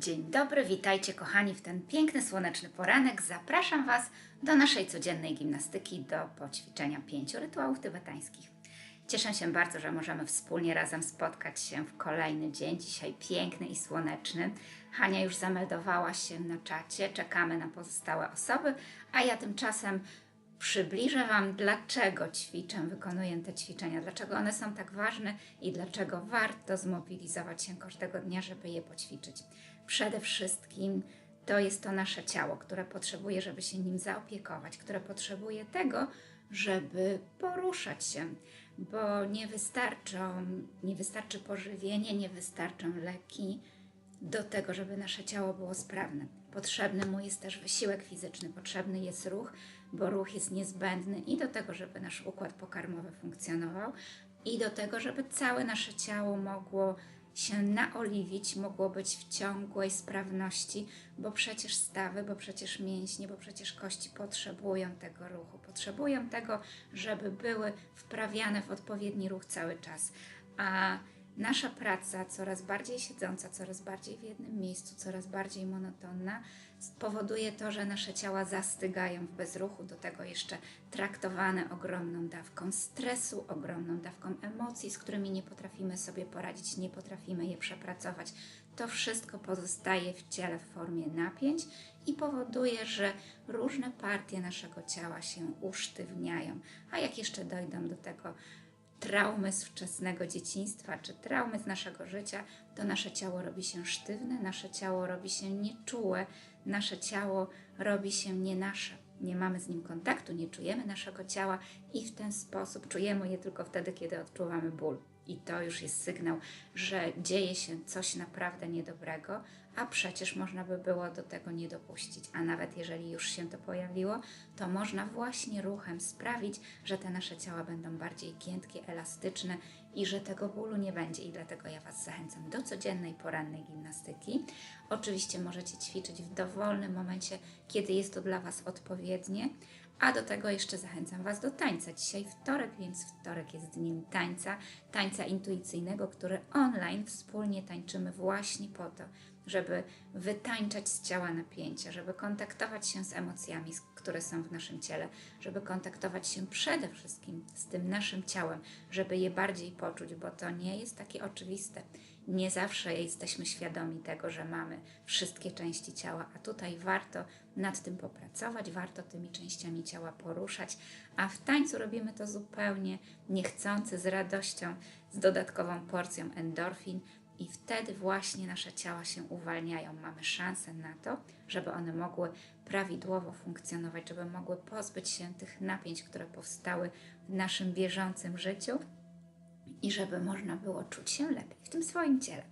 Dzień dobry, witajcie kochani w ten piękny słoneczny poranek. Zapraszam Was do naszej codziennej gimnastyki, do poćwiczenia pięciu rytuałów tybetańskich. Cieszę się bardzo, że możemy wspólnie razem spotkać się w kolejny dzień, dzisiaj piękny i słoneczny. Hania już zameldowała się na czacie, czekamy na pozostałe osoby, a ja tymczasem przybliżę Wam, dlaczego ćwiczę, wykonuję te ćwiczenia, dlaczego one są tak ważne i dlaczego warto zmobilizować się każdego dnia, żeby je poćwiczyć. Przede wszystkim to jest to nasze ciało, które potrzebuje, żeby się nim zaopiekować, które potrzebuje tego, żeby poruszać się, bo nie wystarczą, nie wystarczy pożywienie, nie wystarczą leki do tego, żeby nasze ciało było sprawne. Potrzebny mu jest też wysiłek fizyczny, potrzebny jest ruch, bo ruch jest niezbędny i do tego, żeby nasz układ pokarmowy funkcjonował, i do tego, żeby całe nasze ciało mogło się naoliwić, mogło być w ciągłej sprawności, bo przecież stawy, bo przecież mięśnie, bo przecież kości potrzebują tego ruchu, potrzebują tego, żeby były wprawiane w odpowiedni ruch cały czas. A nasza praca, coraz bardziej siedząca, coraz bardziej w jednym miejscu, coraz bardziej monotonna, spowoduje to, że nasze ciała zastygają w bezruchu, do tego jeszcze traktowane ogromną dawką stresu, ogromną dawką emocji, z którymi nie potrafimy sobie poradzić, nie potrafimy je przepracować. To wszystko pozostaje w ciele w formie napięć i powoduje, że różne partie naszego ciała się usztywniają. A jak jeszcze dojdą do tego traumy z wczesnego dzieciństwa czy traumy z naszego życia, to nasze ciało robi się sztywne, nasze ciało robi się nieczułe, nasze ciało robi się nie nasze. Nie mamy z nim kontaktu, nie czujemy naszego ciała i w ten sposób czujemy je tylko wtedy, kiedy odczuwamy ból. I to już jest sygnał, że dzieje się coś naprawdę niedobrego, a przecież można by było do tego nie dopuścić. A nawet jeżeli już się to pojawiło, to można właśnie ruchem sprawić, że te nasze ciała będą bardziej giętkie, elastyczne i że tego bólu nie będzie. I dlatego ja Was zachęcam do codziennej porannej gimnastyki. Oczywiście możecie ćwiczyć w dowolnym momencie, kiedy jest to dla Was odpowiednie. A do tego jeszcze zachęcam Was do tańca. Dzisiaj wtorek, więc wtorek jest dniem tańca, tańca intuicyjnego, który online wspólnie tańczymy właśnie po to, żeby wytańczać z ciała napięcia, żeby kontaktować się z emocjami, które są w naszym ciele, żeby kontaktować się przede wszystkim z tym naszym ciałem, żeby je bardziej poczuć, bo to nie jest takie oczywiste. Nie zawsze jesteśmy świadomi tego, że mamy wszystkie części ciała, a tutaj warto nad tym popracować, warto tymi częściami ciała poruszać, a w tańcu robimy to zupełnie niechcący, z radością, z dodatkową porcją endorfin, i wtedy właśnie nasze ciała się uwalniają. Mamy szansę na to, żeby one mogły prawidłowo funkcjonować, żeby mogły pozbyć się tych napięć, które powstały w naszym bieżącym życiu i żeby można było czuć się lepiej w tym swoim ciele.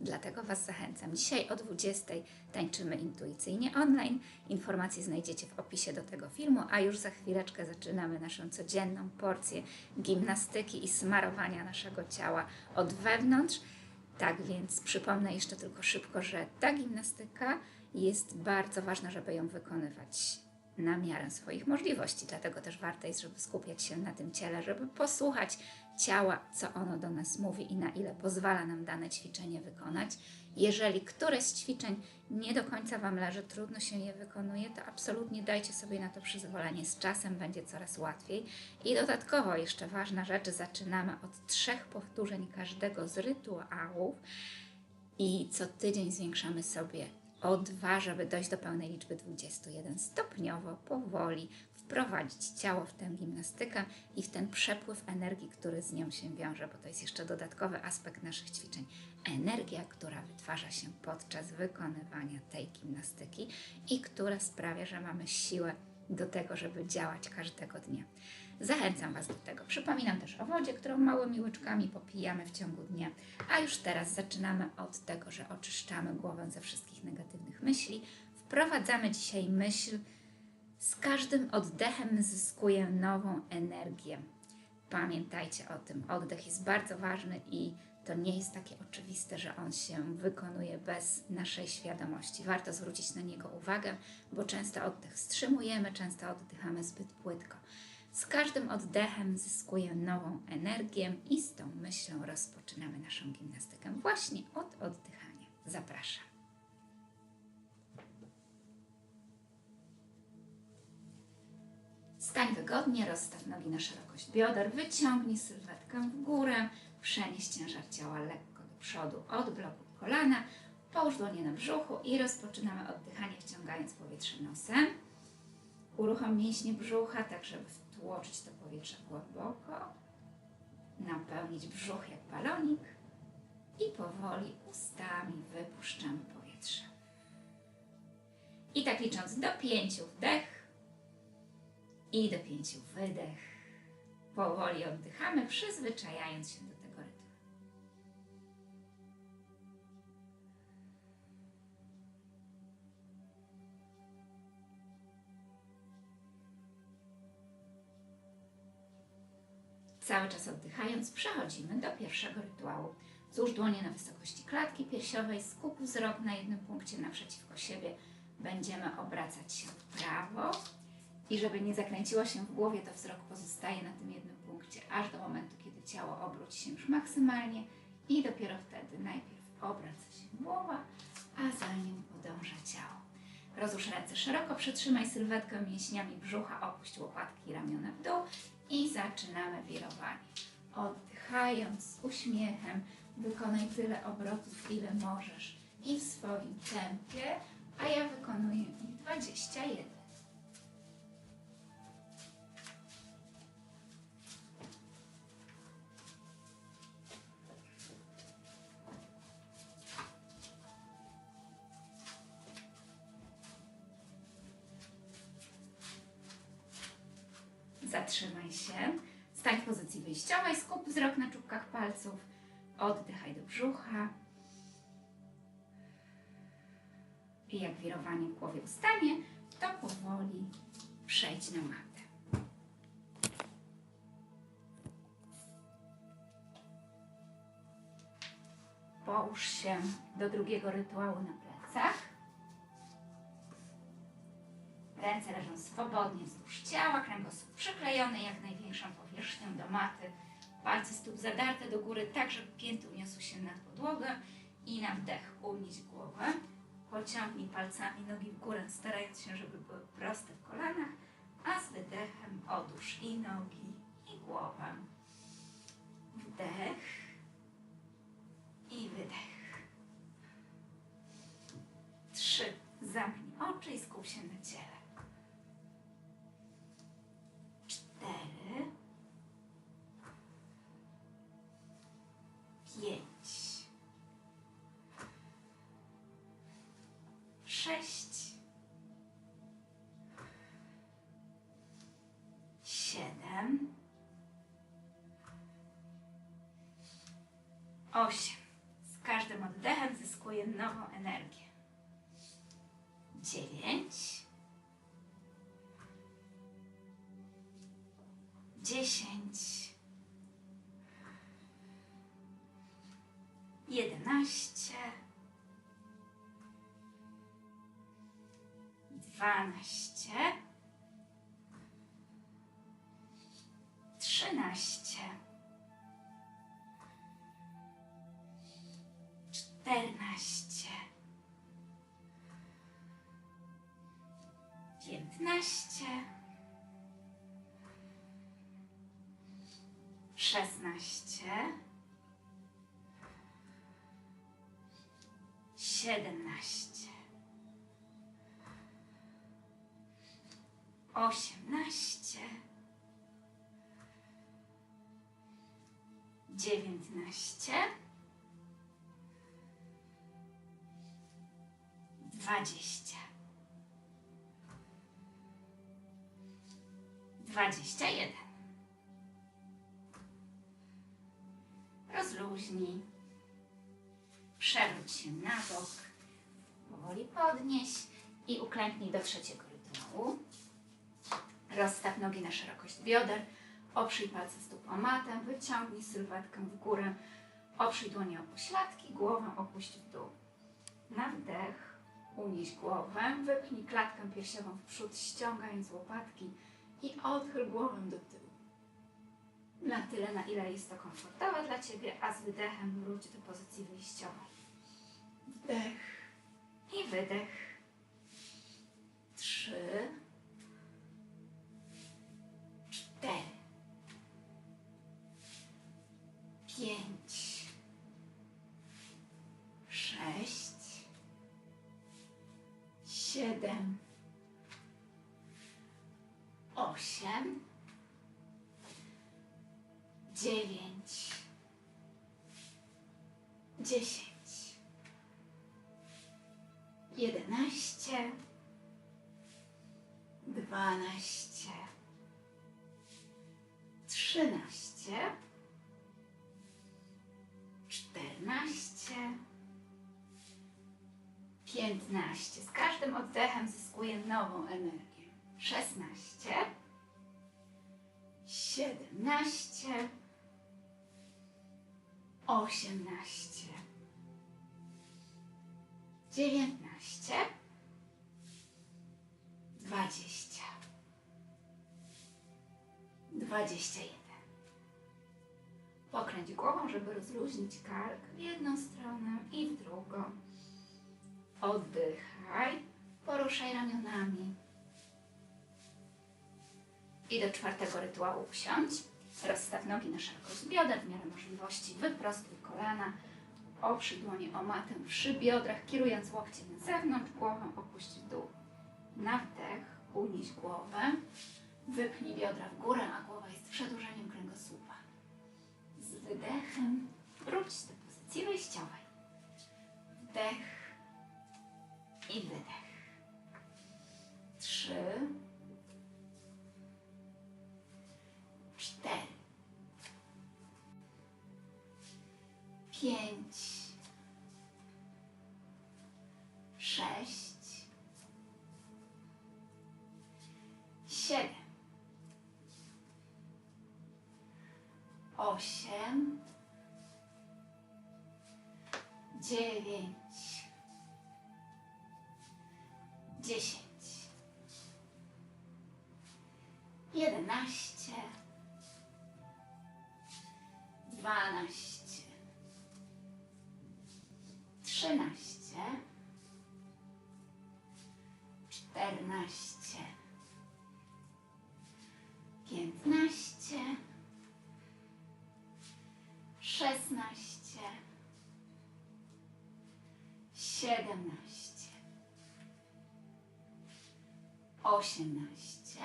Dlatego Was zachęcam. Dzisiaj o 20 tańczymy intuicyjnie online. Informacje znajdziecie w opisie do tego filmu, a już za chwileczkę zaczynamy naszą codzienną porcję gimnastyki i smarowania naszego ciała od wewnątrz. Tak więc przypomnę jeszcze tylko szybko, że ta gimnastyka jest bardzo ważna, żeby ją wykonywać na miarę swoich możliwości. Dlatego też warto jest, żeby skupiać się na tym ciele, żeby posłuchać ciała, co ono do nas mówi i na ile pozwala nam dane ćwiczenie wykonać. Jeżeli któreś z ćwiczeń nie do końca Wam leży, trudno się je wykonuje, to absolutnie dajcie sobie na to przyzwolenie. Z czasem będzie coraz łatwiej. I dodatkowo jeszcze ważna rzecz, zaczynamy od trzech powtórzeń każdego z rytuałów i co tydzień zwiększamy sobie o dwa, żeby dojść do pełnej liczby 21 stopniowo, powoli wprowadzić ciało w tę gimnastykę i w ten przepływ energii, który z nią się wiąże, bo to jest jeszcze dodatkowy aspekt naszych ćwiczeń. Energia, która wytwarza się podczas wykonywania tej gimnastyki i która sprawia, że mamy siłę do tego, żeby działać każdego dnia. Zachęcam Was do tego. Przypominam też o wodzie, którą małymi łyczkami popijamy w ciągu dnia. A już teraz zaczynamy od tego, że oczyszczamy głowę ze wszystkich negatywnych myśli. Wprowadzamy dzisiaj myśl, z każdym oddechem zyskuję nową energię. Pamiętajcie o tym. Oddech jest bardzo ważny i to nie jest takie oczywiste, że on się wykonuje bez naszej świadomości. Warto zwrócić na niego uwagę, bo często oddech wstrzymujemy, często oddychamy zbyt płytko. Z każdym oddechem zyskuję nową energię i z tą myślą rozpoczynamy naszą gimnastykę właśnie od oddychania. Zapraszam. Stań wygodnie, rozstaw nogi na szerokość bioder, wyciągnij sylwetkę w górę, przenieś ciężar ciała lekko do przodu od bloku kolana, połóż dłonie na brzuchu i rozpoczynamy oddychanie wciągając powietrze nosem. Uruchom mięśnie brzucha, tak żeby wtłoczyć to powietrze głęboko, napełnić brzuch jak balonik i powoli ustami wypuszczamy powietrze. I tak licząc do pięciu wdech i do pięciu wydech. Powoli oddychamy, przyzwyczajając się do tego rytmu. Cały czas oddychając, przechodzimy do pierwszego rytuału. Złóż dłonie na wysokości klatki piersiowej, skup wzrok na jednym punkcie naprzeciwko siebie. Będziemy obracać się w prawo i żeby nie zakręciło się w głowie, to wzrok pozostaje na tym jednym punkcie, aż do momentu, kiedy ciało obróci się już maksymalnie i dopiero wtedy najpierw obraca się głowa, a za nią podąża ciało. Rozłóż ręce szeroko, przytrzymaj sylwetkę mięśniami brzucha, opuść łopatki i ramiona w dół i zaczynamy wirowanie. Oddychając z uśmiechem, wykonaj tyle obrotów, ile możesz i w swoim tempie, a ja wykonuję ich 21. Oddychaj do brzucha. I jak wirowanie w głowie ustanie, to powoli przejdź na matę. Połóż się do drugiego rytuału na plecach. Ręce leżą swobodnie wzdłuż ciała, kręgosłup przyklejony jak największą powierzchnią do maty. Palce stóp zadarte do góry, tak żeby pięty uniosły się nad podłogę i na wdech unieść głowę. Pociągnij palcami nogi w górę, starając się, żeby były proste w kolanach, a z wydechem odłóż i nogi, i głowę. Wdech i wydech. Nową energię. Dziewięć. dziesięć, jedenaście, dwanaście, trzynaście, piętnaście. szesnaście, siedemnaście, osiemnaście, dziewiętnaście, dwadzieścia. Dwadzieścia jeden. rozluźnij. Przewróć się na bok. Powoli podnieś i uklęknij do trzeciego rytuału. Rozstaw nogi na szerokość bioder. Oprzyj palce stóp o matę. Wyciągnij sylwetkę w górę. Oprzyj dłonie o pośladki. Głowę opuść w dół. Na wdech unieś głowę. Wypnij klatkę piersiową w przód, ściągając łopatki i odchyl głowę do tyłu na tyle, na ile jest to komfortowe dla Ciebie, a z wydechem wróć do pozycji wyjściowej. Wdech i wydech. Dziesięć, jedenaście, dwanaście, trzynaście, czternaście, piętnaście. Z każdym oddechem zyskuję nową energię. Szesnaście, siedemnaście, osiemnaście, dziewiętnaście, dwadzieścia, dwadzieścia jeden. Pokręć głową, żeby rozluźnić kark w jedną stronę i w drugą. Oddychaj, poruszaj ramionami. I do czwartego rytuału usiądź. Rozstaw nogi na szerokość bioder, w miarę możliwości wyprostuj kolana. Oprzyj dłonie o matę przy biodrach, kierując łokcie na zewnątrz, głowę opuść w dół. Na wdech unieś głowę, wypnij biodra w górę, a głowa jest przedłużeniem kręgosłupa. Z wydechem wróć do pozycji wyjściowej. Wdech i wydech. Trzy, cztery, pięć, sześć, siedem, osiem, dziewięć, dziesięć, jedenaście, siedemnaście, osiemnaście,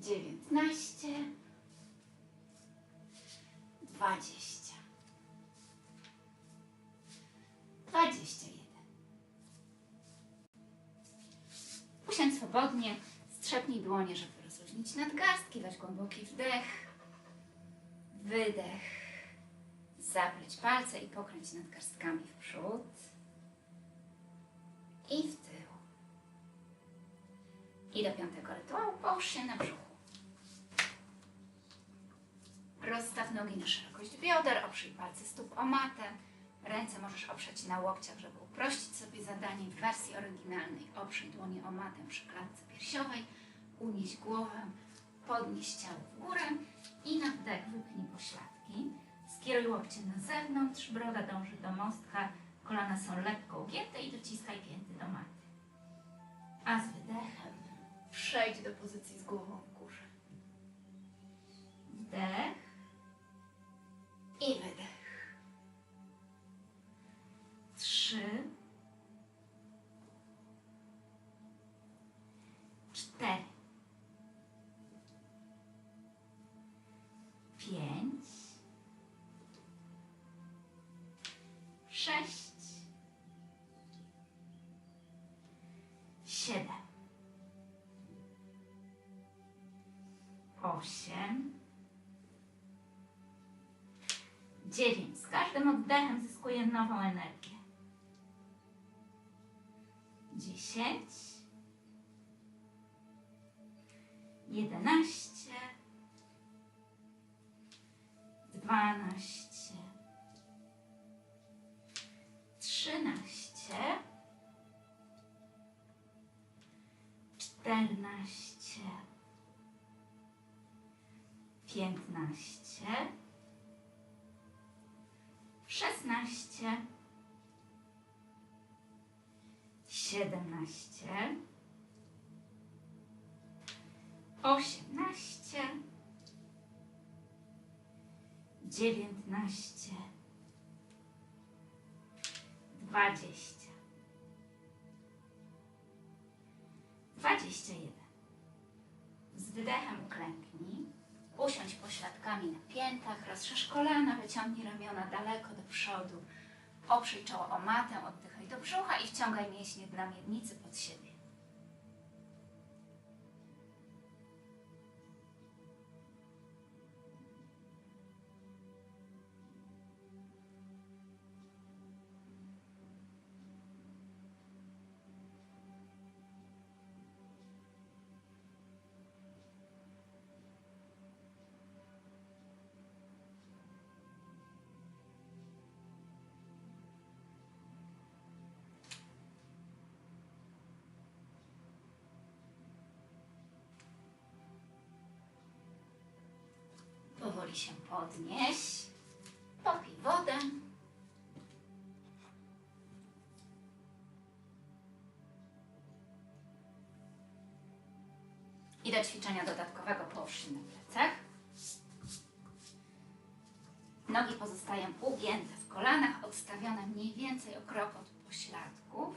dziewiętnaście, dwadzieścia, dwadzieścia jeden. Usiądź swobodnie, strzepnij dłonie, żeby rozluźnić nadgarstki, weź głęboki wdech, wydech, zapleć palce i pokręć nadgarstkami w przód i w tył. I do piątego rytuału połóż się na brzuchu. Rozstaw nogi na szerokość bioder, oprzyj palce stóp o matę. Ręce możesz oprzeć na łokciach, żeby uprościć sobie zadanie w wersji oryginalnej. Oprzyj dłonie o matę przy klatce piersiowej, unieś głowę, podnieś ciało w górę i na wdech wypnij pośladki. Skieruj łokcie na zewnątrz, broda dąży do mostka, kolana są lekko ugięte i dociskaj pięty do maty. A z wydechem przejdź do pozycji z głową w górze. Wdech i wydech. Trzy, osiem, dziewięć. Z każdym oddechem zyskuję nową energię. Dziesięć, jedenaście, dwanaście, trzynaście, czternaście, piętnaście, szesnaście, siedemnaście, osiemnaście, dziewiętnaście, dwadzieścia, 21. Z wydechem. Usiądź pośladkami na piętach, rozszerz kolana, wyciągnij ramiona daleko do przodu. Oprzyj czoło o matę, oddychaj do brzucha i wciągaj mięśnie dna miednicy pod siebie. Powoli się podnieś. Popij wodę. I do ćwiczenia dodatkowego połóż się na plecach. Nogi pozostają ugięte w kolanach, odstawione mniej więcej o krok od pośladków.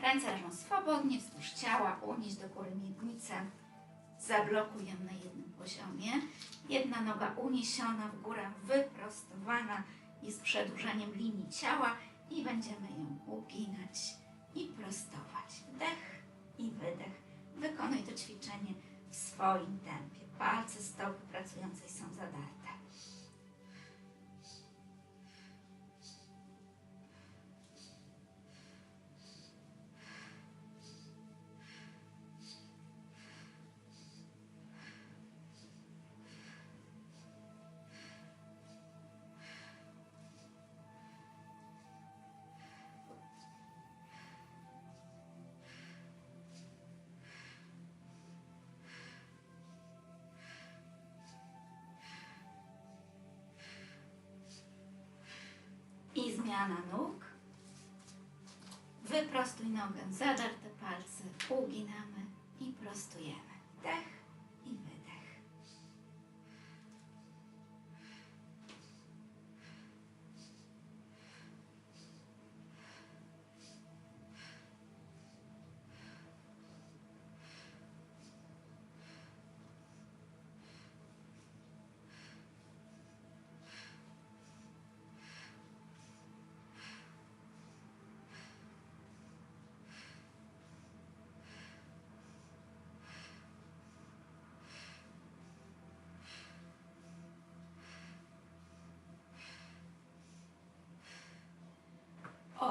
Ręce leżą swobodnie wzdłuż ciała, unieś do góry miednicę. Zablokuj ją na jednym poziomie. Jedna noga uniesiona w górę, wyprostowana i z przedłużeniem linii ciała i będziemy ją uginać i prostować. Wdech i wydech. Wykonuj to ćwiczenie w swoim tempie. Palce stopy pracującej są zadarte. Zmiana nóg. Wyprostuj nogę, zadarte palce, uginamy i prostujemy. Wdech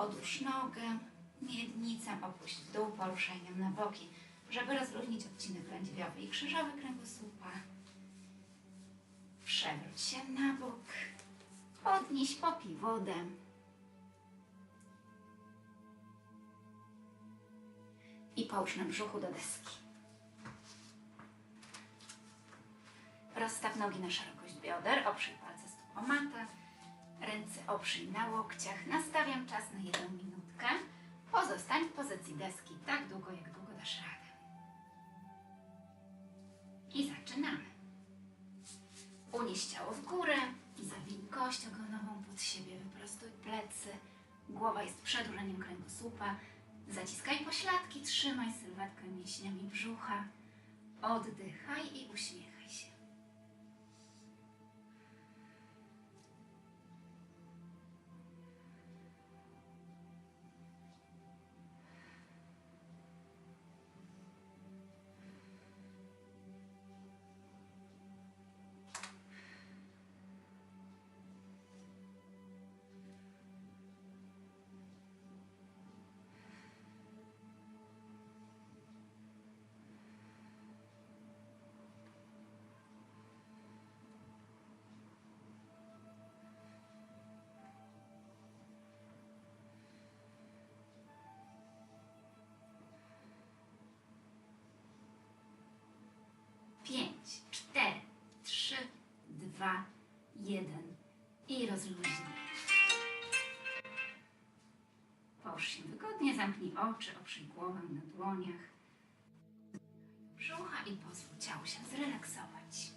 Odłóż nogę, miednicę opuść w dół poruszeniem na boki, żeby rozluźnić odcinek lędźwiowy i krzyżowy kręgosłupa. Przewróć się na bok, podnieś, popij wodę. I połóż na brzuchu do deski. Rozstaw nogi na szerokość bioder, oprzyj palce stóp o matę. Ręce oprzyj na łokciach. Nastawiam czas na jedną minutkę. Pozostań w pozycji deski tak długo, jak długo dasz radę. I zaczynamy. Unieś ciało w górę i zawin kość ogonową pod siebie. Wyprostuj plecy. Głowa jest przedłużeniem kręgosłupa. Zaciskaj pośladki, trzymaj sylwetkę mięśniami brzucha. Oddychaj i uśmiechaj zamknij oczy, oprzyj głowę na dłoniach. Brzucha i pozwól ciału się zrelaksować.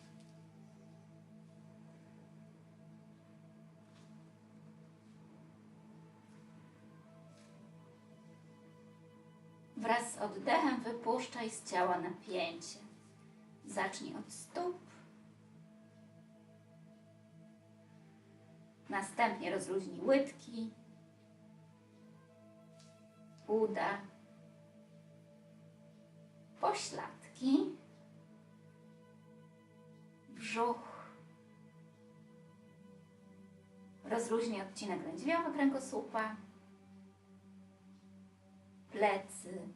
Wraz z oddechem wypuszczaj z ciała napięcie. Zacznij od stóp. Następnie rozluźnij łydki, uda, pośladki, brzuch. Rozluźnij odcinek lędźwiowy kręgosłupa, plecy,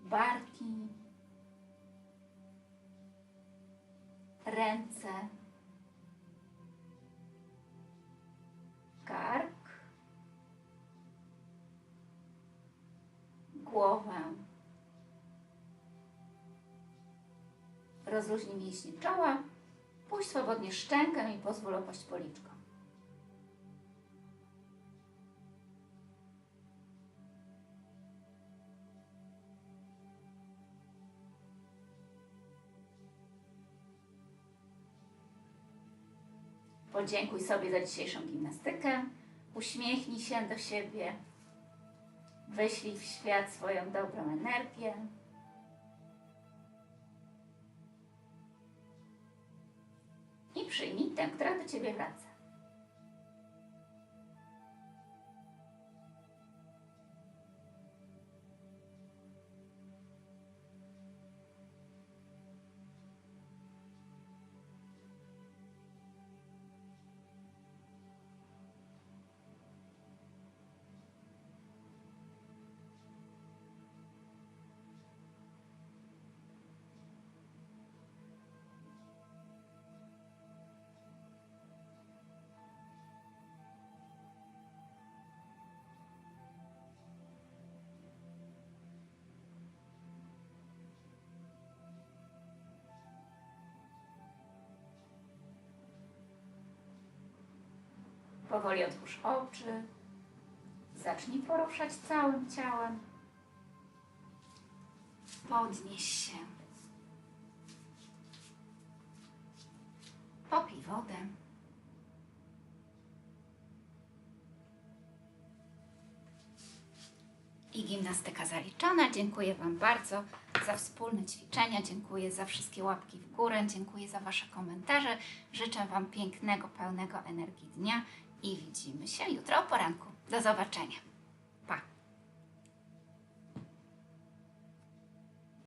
barki, ręce, kark, głowę. Rozluźnij mięśnie czoła, puść swobodnie szczękę i pozwól opaść policzkom. Podziękuj sobie za dzisiejszą gimnastykę. Uśmiechnij się do siebie. Wyślij w świat swoją dobrą energię. I przyjmij tę, która do ciebie wraca. Powoli otwórz oczy. Zacznij poruszać całym ciałem. Podnieś się. Popij wodę. I gimnastyka zaliczona. Dziękuję Wam bardzo za wspólne ćwiczenia. Dziękuję za wszystkie łapki w górę. Dziękuję za Wasze komentarze. Życzę Wam pięknego, pełnego energii dnia i widzimy się jutro o poranku. Do zobaczenia.